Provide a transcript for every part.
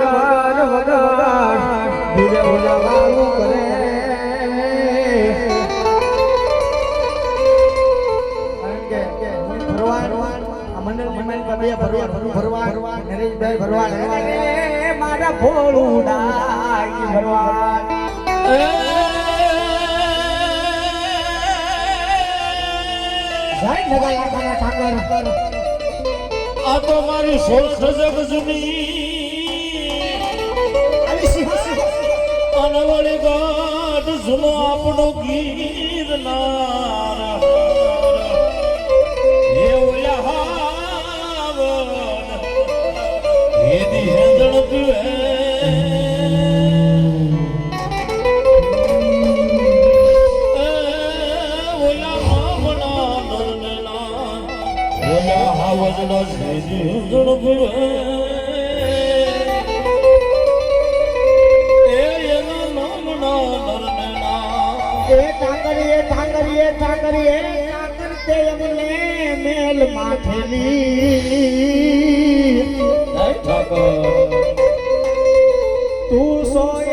વગર વગર ધીરે ઉલાવાનું કરે. કારણ કે ભરવાડ, આ મંડળ મંડળ કા બે ભરવાડ ભરવાડ નરેશભાઈ ભરવાડ. હે મારા ભોળું ભરવાડ. આ તો મારી સોળ સજગ જૂની અનવળી ગાઢ જૂનો આપણો ગીરનાર હે ઓલા હાવન હે દી હેંદળ પીવે હાવજના સેજી હેંદળ પીવે. એ ટાંગરીએ ટાંગરીએ ટાંગરીએ ટાંગર તે અમને મેલ માથેલી તું સોયે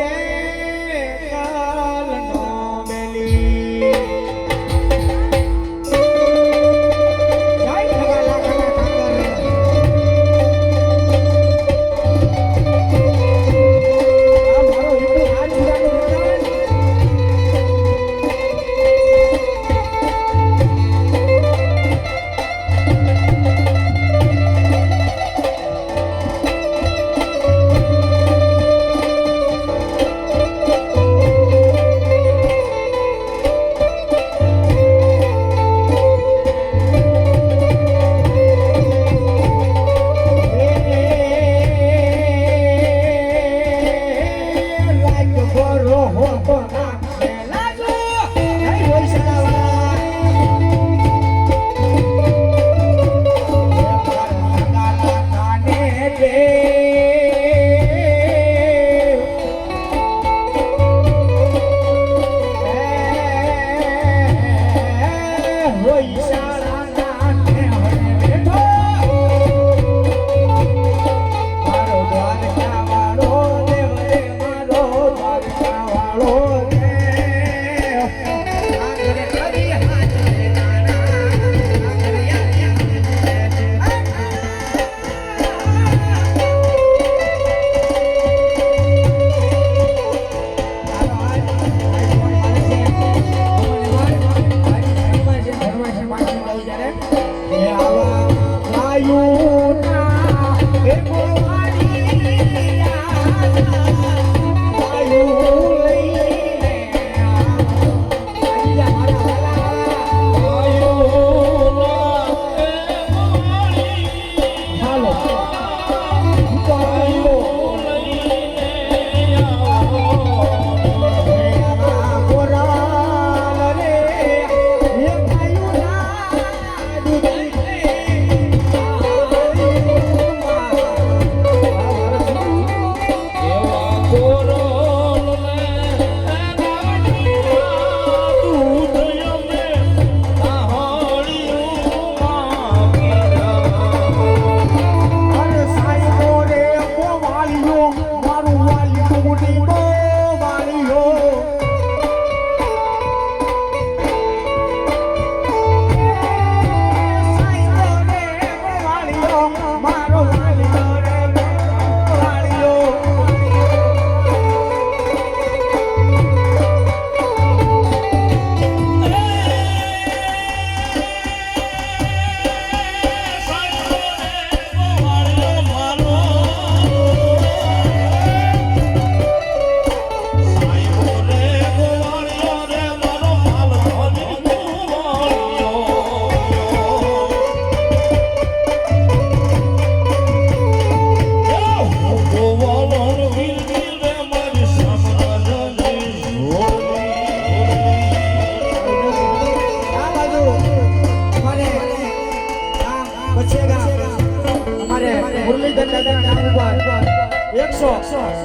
મુરલીધર દાદા નામ ઉપર એકસો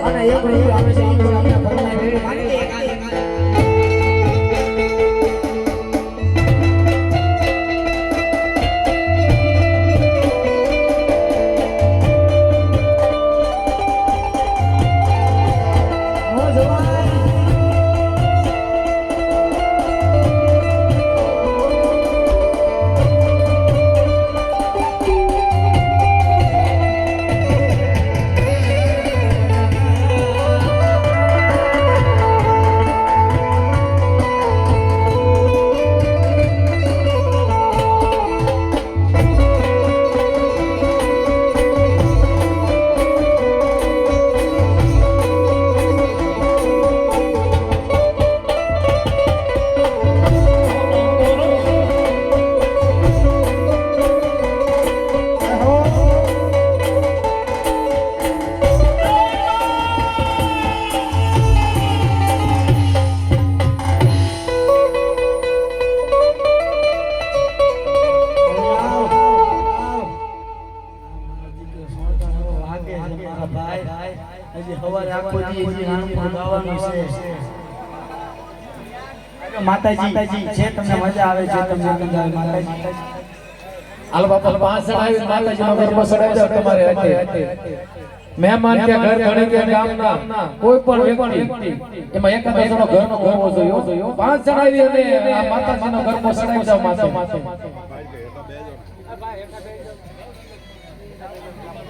અને એક રૂપિયો. આવે છે મારા ભાઈ. હજી સવારે આખો દી હજી નાનપણ ગાવાનું છે. માતાજી માતાજી છે તમને મજા આવે છે તમને આનંદ આવે માતાજી. હાલો બાપા પાંચ જણા માતાજી માતાજીનો ગરબો દો તમારે હાથે. મહેમાન કે ઘર ઘણી કે ગામના કોઈ પણ વ્યક્તિ એમાં એકાદ જણો ઘરનો હોવો જોઈએ. પાંચ ચડાવી અને આ માતાજીનો ગરબો સડાવી દો માથે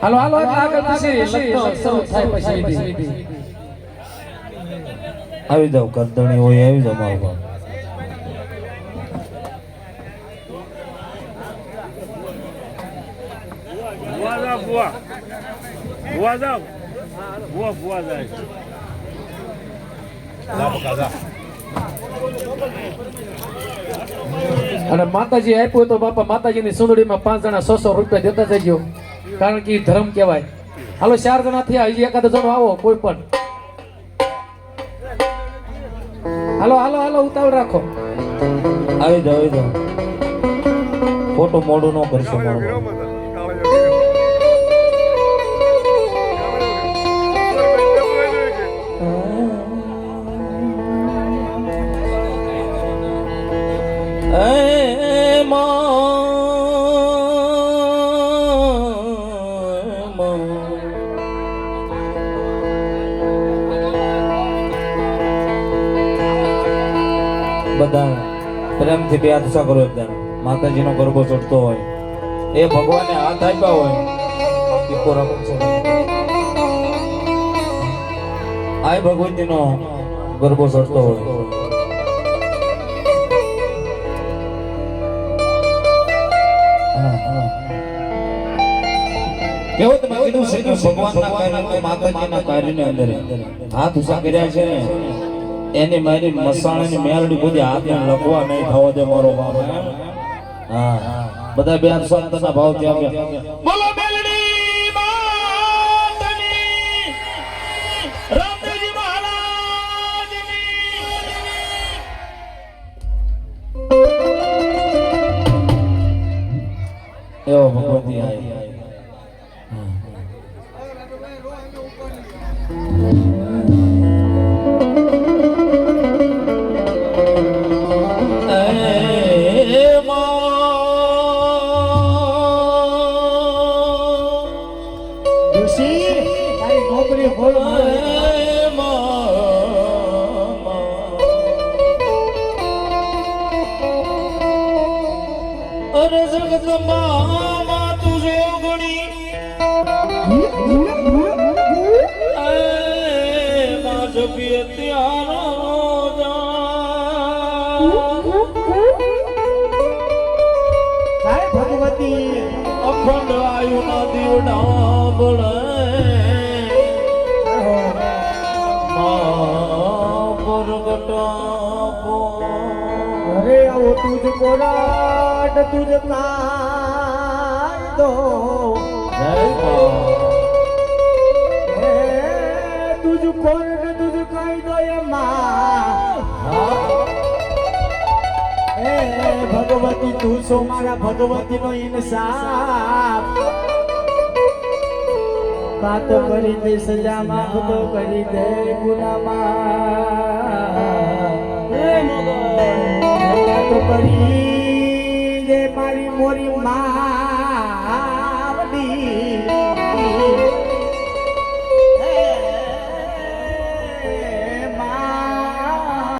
હાલો હાલો આગળ પછી શરૂ થાય પછી આવી જાવ કરદણી હોય આવી જાવ મારો બાપ ભુવા જાવ ભુવા ભુવા જાવ ભુવા ભુવા જાય અને માતાજી આપ્યું તો બાપા માતાજીની સુંદડીમાં પાંચ જણા સો સો રૂપિયા દેતા જજો કારણ કે ધર્મ કહેવાય. હાલો, ચાર જણા થયા હજી એકાદ જણો આવો, કોઈ પણ. હાલો હાલો હાલો, ઉતાવળ રાખો. આવી જાવ આવી જાવ ખોટું મોડું ન કરશો બધા પ્રેમથી બે હાથ કરો એકદમ માતાજીનો ગરબો ચડતો હોય. એ ભગવાને હાથ આપ્યા હોય ટીપો રાખો છો આય ભગવતીનો ગરબો ચડતો હોય. કેવું તમે કીધું કે ભગવાનના કાર્ય માતાજીના અંદર હાથ ઉષા કર્યા છે એની મારી મસાણાની મેલડી બધી હાથને લખવા નહીં થવા દે મારો બાપ. હા. હા બધા બે હાથ સંતના ભાવ ત્યાં ગયા બોલો મેલડી માતની. રામજી મહારાજની. એવો ભગવતી આય. એ ના દીવડા બળે અરે આવો તુજ કોરાટ તુજ કાંદો. તુજ કોરાટ તુજ કાંદો એ માં. હે. ભગવતી તું છો મારા ભગવતી નો ઇન્સાફ કાતો કરી દે સજા માફ તો કરી દે ગુનામાં કરી દે મારી મોરી માં.